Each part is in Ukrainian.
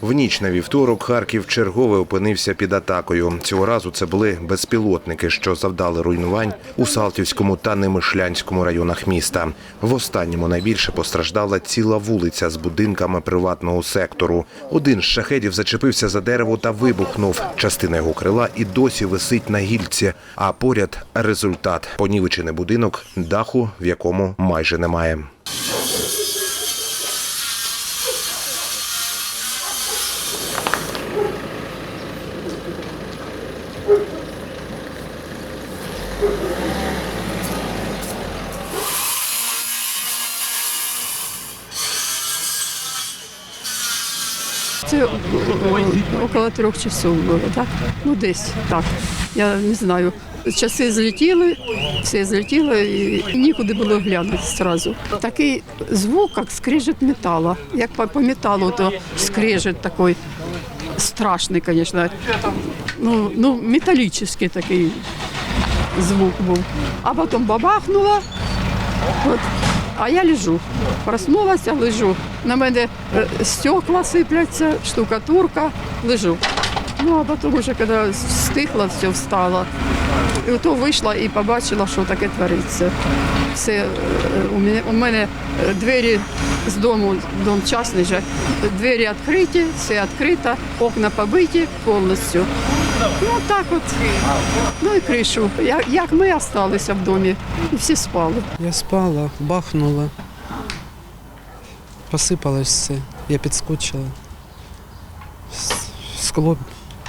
В ніч на вівторок Харків чергове опинився під атакою. Цього разу це були безпілотники, що завдали руйнувань у Салтівському та Немишлянському районах міста. В останньому найбільше постраждала ціла вулиця з будинками приватного сектору. Один з шахедів зачепився за дерево та вибухнув. Частина його крила і досі висить на гільці. А поряд результат понівечений будинок, даху в якому майже немає. Це около трьох часов було, так? Ну десь так. Я не знаю. Часи злетіли, все злетіло і нікуди було глянути одразу. Такий звук, як скрежет металу. Як по металу, то скрежет такий страшний, звісно. Ну, ну, металічний такий звук був. А потім бабахнуло. От. А я лежу. Проснулася, лежу. На мене е, стекла сипляться, штукатурка, лежу. Ну, а потім вже, коли стихло, все встало. І то вийшла і побачила, що таке твориться. Все, е, у мене, у мене е, двері з дому, дом частний же, двері відкриті, все відкрито, окна побиті повністю. Ну так от. Ну і кришу. Як, ми залишилися в домі, і всі спали. Я спала, бахнула. Посипалось все. Я підскочила. Скло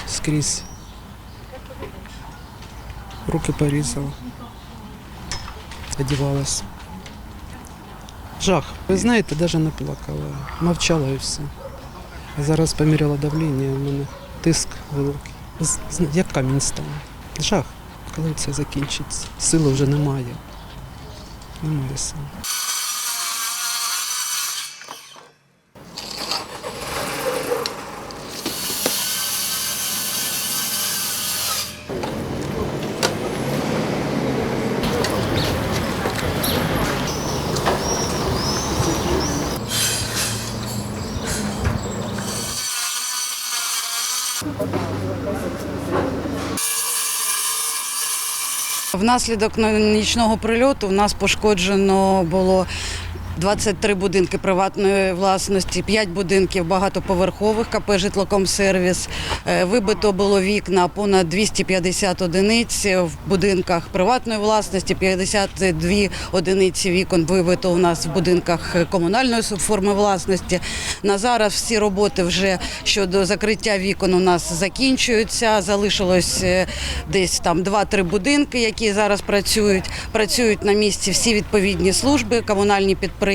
скрізь. Руки порізала. Одівалась. Жах. Ви знаєте, навіть не плакала. Мовчала і все. А зараз поміряла давлення, у мене тиск великий. Як камінь став. Жах. Коли це закінчиться? Сили вже немає. Немає сил. Внаслідок нічного прильоту в нас пошкоджено було 23 будинки приватної власності, 5 будинків багатоповерхових КП «Житлокомсервіс». Е, Вибито було вікна понад 250 одиниць в будинках приватної власності, 52 одиниці вікон вибито у нас в будинках комунальної форми власності. На зараз всі роботи вже щодо закриття вікон у нас закінчуються. Залишилось е, десь там 2-3 будинки, які зараз працюють. Працюють на місці всі відповідні служби, комунальні підприємства.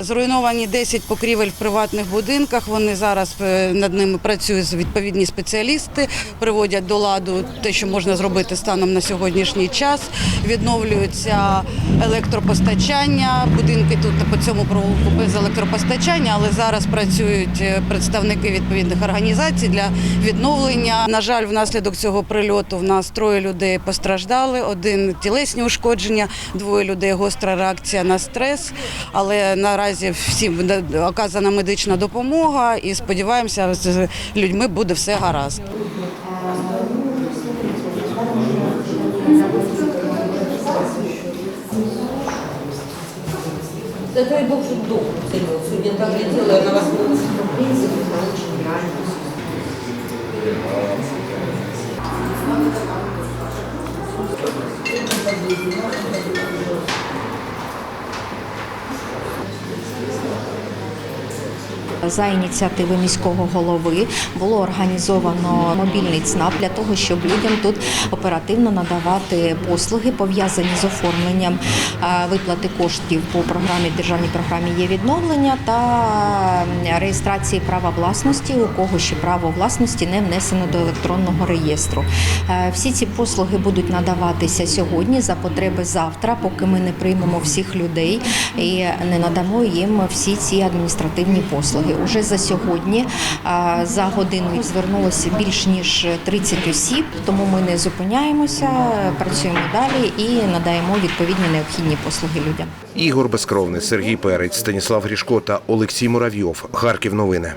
Зруйновані 10 покрівель в приватних будинках. Вони зараз е, над ними працюють відповідні спеціалісти, приводять до ладу те, що можна зробити станом на сьогоднішній час. Відновлюється електропостачання. Будинки тут по цьому провулку без електропостачання, але зараз працюють е, представники відповідних організацій для відновлення. На жаль, внаслідок цього прильоту в нас троє людей постраждали. Один тілесні ушкодження, двоє людей гостра реакція на стрес. Але наразі всім оказана медична допомога і сподіваємося, з людьми буде все гаразд. Да дай Бог, дух уцелел. Так летела, я на вас За ініціативи міського голови було організовано мобільний ЦНАП для того, щоб людям тут оперативно надавати послуги, пов'язані з оформленням е, виплати коштів по програмі державній програмі є відновлення та реєстрації права власності, у кого ще право власності не внесено до електронного реєстру. Е, Всі ці послуги будуть надаватися сьогодні за потреби завтра, поки ми не приймемо всіх людей і не надамо їм всі ці адміністративні послуги. Уже за сьогодні за годину звернулося більш ніж 30 осіб, тому ми не зупиняємося, працюємо далі і надаємо відповідні необхідні послуги людям. Ігор Безкровний, Сергій Перець, Станіслав Грішко та Олексій Муравйов. Харків новини.